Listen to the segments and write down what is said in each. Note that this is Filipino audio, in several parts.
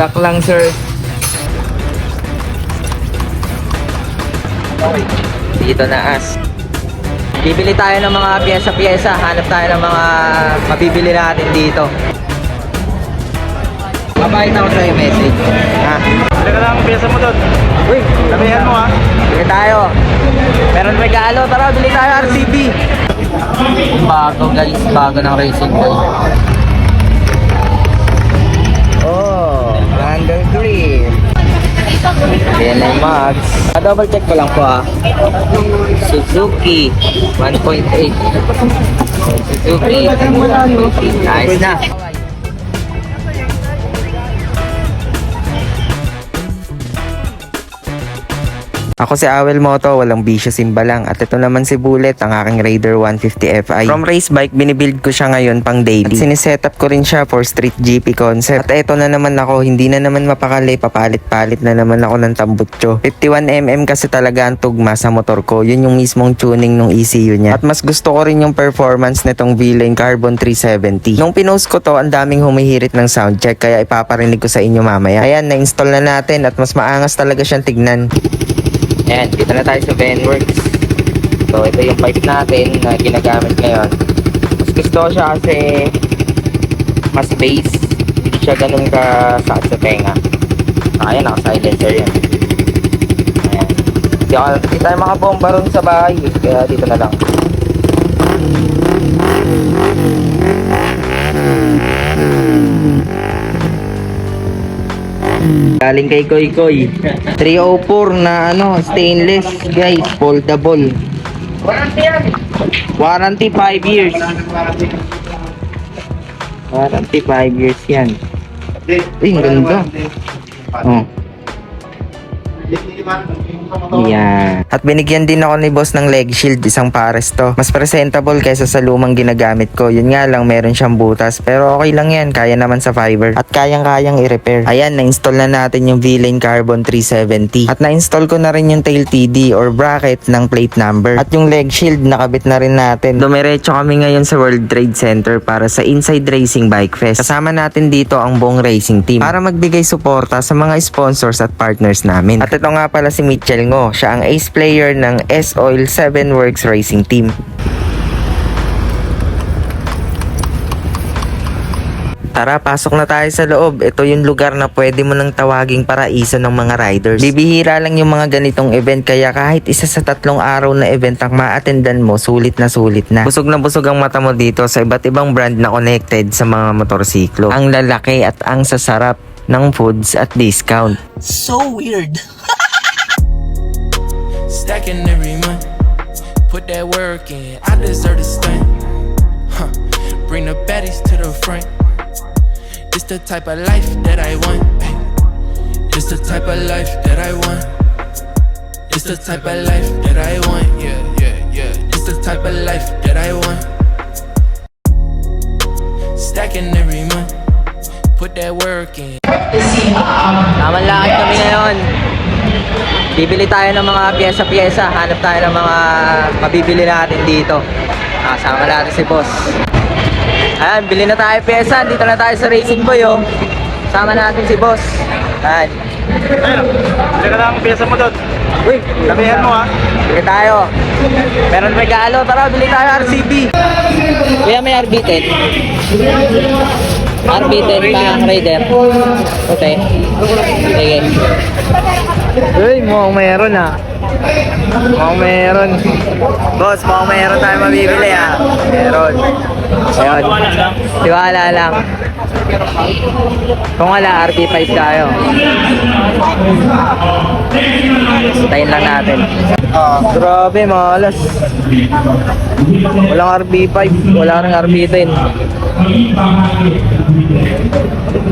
Stock lang, sir. Dito na as. Bibili tayo ng mga pyesa-pyesa. Hanap tayo ng mga mabibili natin dito. Mabait ako sa'yo message. Ha? Teka lang ang pyesa mo doon. Uy, Sabihan mo ha. bili tayo. Meron regalo. Tara, bili tayo RCB. Bago guys. Bago ng racing guys. 3. Ayan na max. Ah, double check ko lang po ah. Suzuki 1.8. Suzuki. Nice na. Ako si Awel Moto, walang bisyo simba lang. At ito naman si Bullet, ang aking Raider 150 Fi. From race bike, binibuild ko siya ngayon pang daily. At sinisetup ko rin siya for street GP concept. At ito na naman ako, hindi na naman mapakali, papalit-palit na naman ako ng tambutso. 51mm kasi talaga ang tugma sa motor ko. Yun yung mismong tuning ng ECU niya. At mas gusto ko rin yung performance nitong V-Lane Carbon 370. Nung pinost ko to, ang daming humihirit ng sound check, kaya ipaparinig ko sa inyo mamaya. Ayan, na-install na natin at mas maangas talaga siyang tignan. Ayan, dito na tayo sa Venworks. So, ito yung pipe natin na ginagamit ngayon. Mas gusto ko siya kasi mas bass. Hindi siya ganun ka sakit sa tenga. Ayan, naka-silencer yan. Ayan. Hindi, ako, hindi tayo makabomba ron sa bahay. Kaya dito na lang. Galing kay Koy Koy. 304 na ano, stainless, guys, foldable. Warranty 5 years. Warranty 5 years yan. Ang ganda. Oh. Yan. At binigyan din ako ni boss ng leg shield, isang pares to. Mas presentable kaysa sa lumang ginagamit ko. Yun nga lang, meron siyang butas. Pero okay lang yan, kaya naman sa fiber. At kayang-kayang i-repair. Ayan, na-install na natin yung V-Lane Carbon 370. At na-install ko na rin yung tail TD or bracket ng plate number. At yung leg shield, nakabit na rin natin. Dumiretso kami ngayon sa World Trade Center para sa Inside Racing Bike Fest. Kasama natin dito ang buong racing team para magbigay suporta sa mga sponsors at partners namin. At ito nga pala si Mitchell Ngo. Siya ang ace player ng S-Oil 7 Works Racing Team. Tara, pasok na tayo sa loob. Ito yung lugar na pwede mo nang tawaging paraiso ng mga riders. Bibihira lang yung mga ganitong event kaya kahit isa sa tatlong araw na event ang ma-attendan mo, sulit na sulit na. Busog na busog ang mata mo dito sa iba't ibang brand na connected sa mga motorsiklo. Ang lalaki at ang sasarap ng foods at discount. So weird. Stacking every month. Put that work in. I deserve a stunt. Huh. Bring the baddies to the front. It's the type of life that I want. It's the type of life that I want. It's the type of life that I want. Yeah, yeah, yeah. It's the type of life that I want. Stacking every month. Put that work in. Tamang lakad kami ngayon. Bibili tayo ng mga pyesa-pyesa. Hanap tayo ng mga mabibili natin dito. Ah, sama natin si boss. Ayan, bili na tayo pyesa. Dito na tayo sa Racing Boy, oh. Sama natin si boss. Ayan. Ayun. Teka lang ang pyesa mo doon. Uy, Sabihan mo ha. bili tayo. Meron regalo. Tara, bili tayo RCB. Kuya, may RB10. RB10 pang Raider. Okay. Sige. Uy, mukhang meron ah. Mukhang meron. Boss, mukhang meron tayo mabibili ah. Meron. Ayun. Tiwala lang. Kung wala, RB5 tayo. Tayin lang natin. Ah, grabe, malas. Walang RB5, wala rin RB10. Garang malas.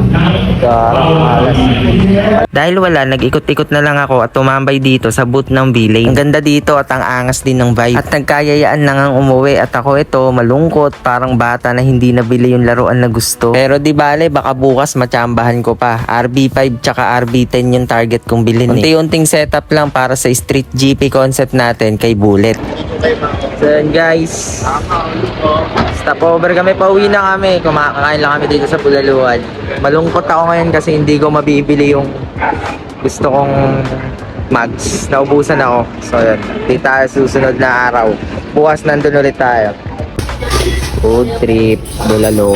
Dahil wala, nag-ikot-ikot na lang ako at tumambay dito sa booth ng Bilay. Ang ganda dito at ang angas din ng vibe. At nagkayayaan na ngang umuwi at ako ito malungkot parang bata na hindi nabili yung laruan na gusto. Pero di bale, baka bukas matsambahan ko pa. RB5 tsaka RB10 yung target kong bilhin eh. Unti-unting setup lang para sa street GP concept natin kay Bullet. So yun guys. Stop over kami, pauwi na kami. kumakain lang kami dito sa Pulaluan. Malungkot ako ngayon kasi hindi ko mabibili yung gusto kong mags. Naubusan ako. So yun, di tayo susunod na araw. Bukas nandun ulit tayo. Food trip, Bulalo.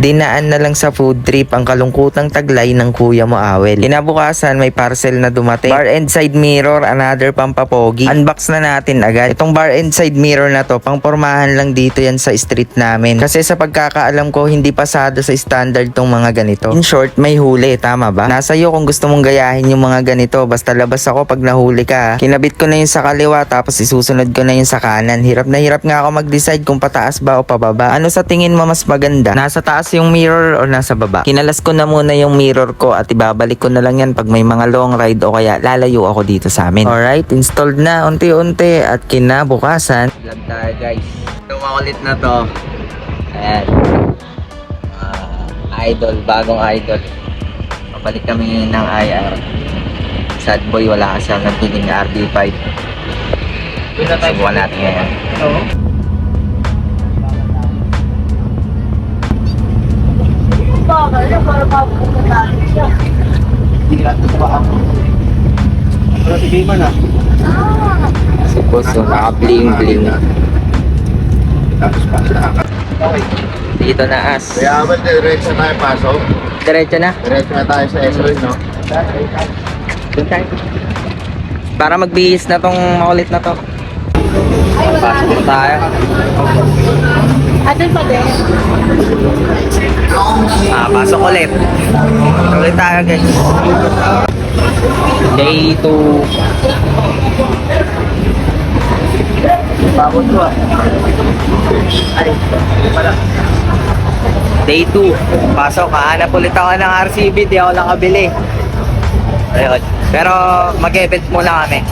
Dinaan na lang sa food trip ang kalungkutang taglay ng kuya mo Awel. Kinabukasan may parcel na dumating. Bar and side mirror, another pampapogi. Unbox na natin agad. Itong bar and side mirror na to, pang pormahan lang dito yan sa street namin. Kasi sa pagkakaalam ko, hindi pasado sa standard tong mga ganito. In short, may huli, tama ba? Nasa iyo kung gusto mong gayahin yung mga ganito. Basta labas ako pag nahuli ka. Kinabit ko na yung sa kaliwa tapos isusunod ko na yung sa kanan. Hirap na hirap nga ako mag-decide kung pataas ba o pababa. Ano sa tingin mo mas maganda? Nasa taas yung mirror o nasa baba? Kinalas ko na muna yung mirror ko at ibabalik ko na lang yan pag may mga long ride o kaya lalayo ako dito sa amin. Alright, installed na unti-unti at kinabukasan. Vlog tayo guys. Tumakulit na to. Ayan. Ah, idol, bagong idol. Pabalik kami ng IR. Sad boy, wala kasi ang nagpiling RB5. Subukan natin ngayon. Pero si Biman ah. Si boss, so, naka-bling-bling. Dito na as. Kaya ba diretso tayo pasok? Diretso na. Diretso na tayo sa SOE, no? Doon tayo. Para magbihis na tong makulit na to. Pasok na tayo. Atin pa din. Ah, pasok ulit. Ulit tayo guys. Day 2. Pagod ko ah. Day 2. Pasok, kahanap ulit ako ng RCB. Di ako nakabili. Ayun. Pero mag-event muna kami.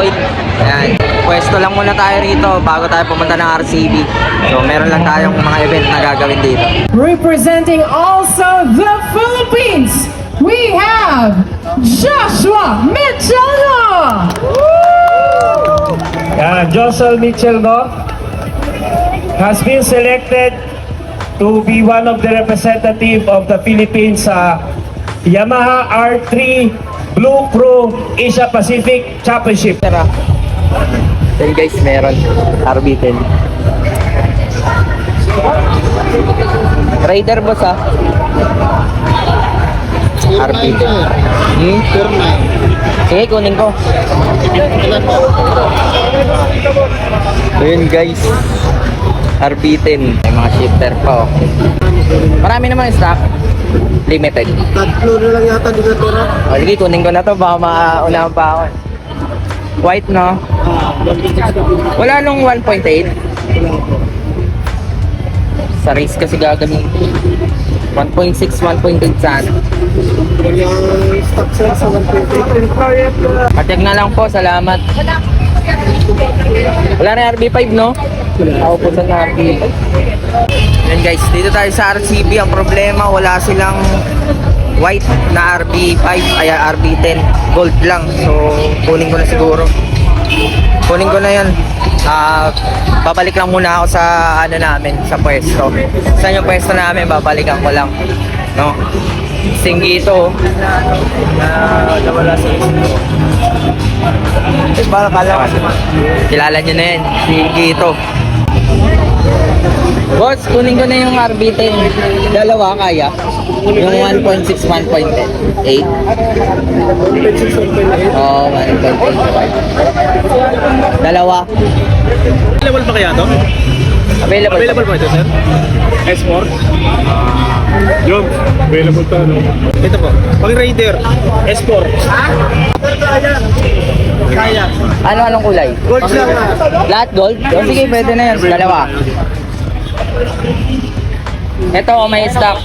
S-Oil. Ayan. Pwesto lang muna tayo rito bago tayo pumunta ng RCB. So, meron lang tayong mga event na gagawin dito. Representing also the Philippines, we have Joshua Michelno. Uh, Joshua Mitchell no, has been selected to be one of the representative of the Philippines sa Yamaha R3 Blue Crew Asia Pacific Championship. Tara. Then guys, meron. RB10. Raider boss ah. RB10. Hmm? Sige, kunin ko. Ayun guys. RB10. May mga shifter pa oh. Marami naman yung stock. Limited. Tatlo na lang yata di natira. O, sige, kunin ko na to. Baka maunahan pa ako. White, no? Wala nung 1.8. Sa race kasi gagamitin. 1.6, 1.8 sana. Yung stock sila sa 150. Pacheck na lang po, salamat. Wala na RB5, no? Ako po sa RB5. Yan guys, dito tayo sa RCB. Ang problema, wala silang white na RB5, ay RB10. Gold lang. So, kunin ko na siguro. Kunin ko na yan. Ah, babalik lang muna ako sa ano namin, sa pwesto. Sa yung pwesto namin, babalikan ko lang. No? Singgito. Na nawala sa Para kala ko si Kilala nyo na yan, si Gito. Boss, kunin ko na yung RB10. Dalawa, kaya? Yung 1.6, 1.8. Oo, oh, 1.85. Dalawa. Available pa kaya to? Available. Available pa ito, sir? S4? Yung, available pa, no? Ito po, pang Raider, S4. Kaya. Ano, anong kulay? Gold lang na. Lahat gold? O, sige, pwede na yan. Dalawa. Ito, oh, may stock.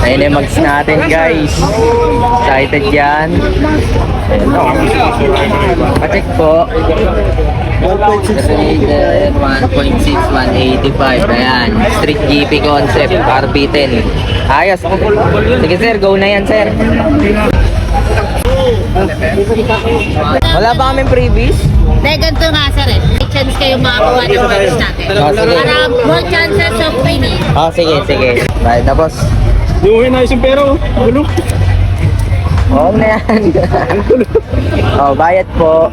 Ayun na yung mags natin, guys. Excited yan. Ito. Pacheck po. 1.6, 185. Ayan. Street GP concept. RB10. Ayos. Sige, sir. Go na yan, sir. Wala ba kaming previous? Dahil ganito nga sir eh. May chance kayong makakuha ng rights natin. Ah, sige. Para more chances of winning. Oh, sige, sige. Na, boss. Yung na yung pero, gulo. Oo na yan. oh, bayad po.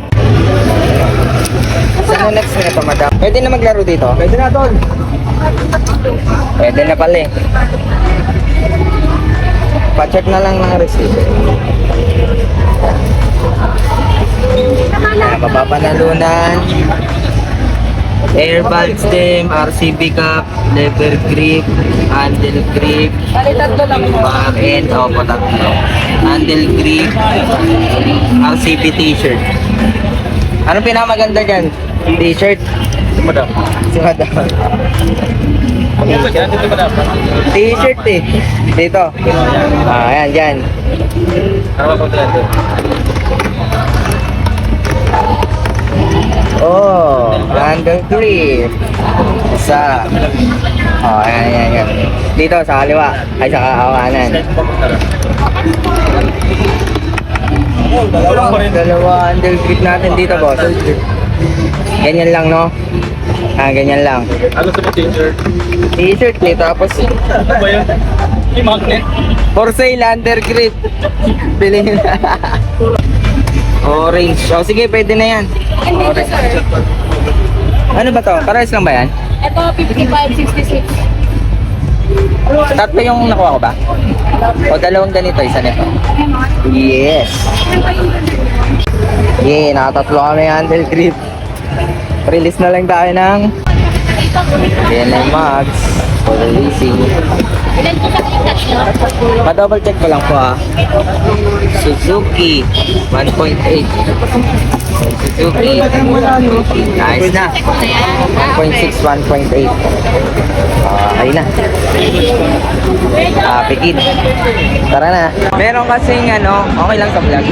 Saan mo next nito, madam? Pwede na maglaro dito? Pwede na, tol. Pwede na pala eh. Pa-check na lang ng receipt. Ayan, mapapanalunan. Airbag stem, RCB cup, lever grip, handle grip, back end, opo tatlo. Handle grip, RCB t-shirt. Anong pinakamaganda dyan? T-shirt? Madam. Si madam. Dito madam. T-shirt eh. Dito. Ah, ayan, dyan. Ano ba po? Oh, handle grip. Isa. Oh, ayan, ayan, ayan. Dito, sa kaliwa. Ay, sa kawanan. Dalawa, dalawa handle grip natin dito, boss. Ganyan lang, no? Ah, ganyan lang. Ano sa t-shirt? T-shirt eh, tapos Ano ba yun? Yung magnet? for sale under grip. Bilhin na. Orange. O sige, pwede na yan. Orange. Ano ba to? Parehas lang ba yan? Ito, 55-66. Tatlo yung nakuha ko ba? O dalawang ganito, isa nito. Yes. Yeah, nakatatlo kami handle grip. Release na lang tayo ng yung mags for releasing. Pa-double check ko lang po ah. Suzuki 1.8. Suzuki. Nice na. 1.6, 1.8. Okay na. Ah, pikit. Tara na. Meron kasing ano, okay lang sa vlog.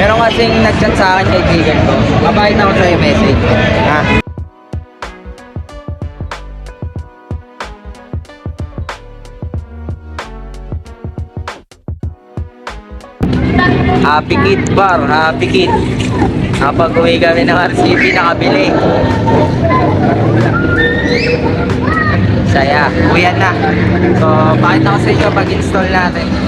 Meron kasing nag-chat sa akin kaibigan ko. Mabait ako sa message. Ha? Happy Kid Bar, Happy Kid. Kapag uwi kami ng RCB, nakabili. Saya. Uyan na. So, pakita ko sa inyo pag-install natin.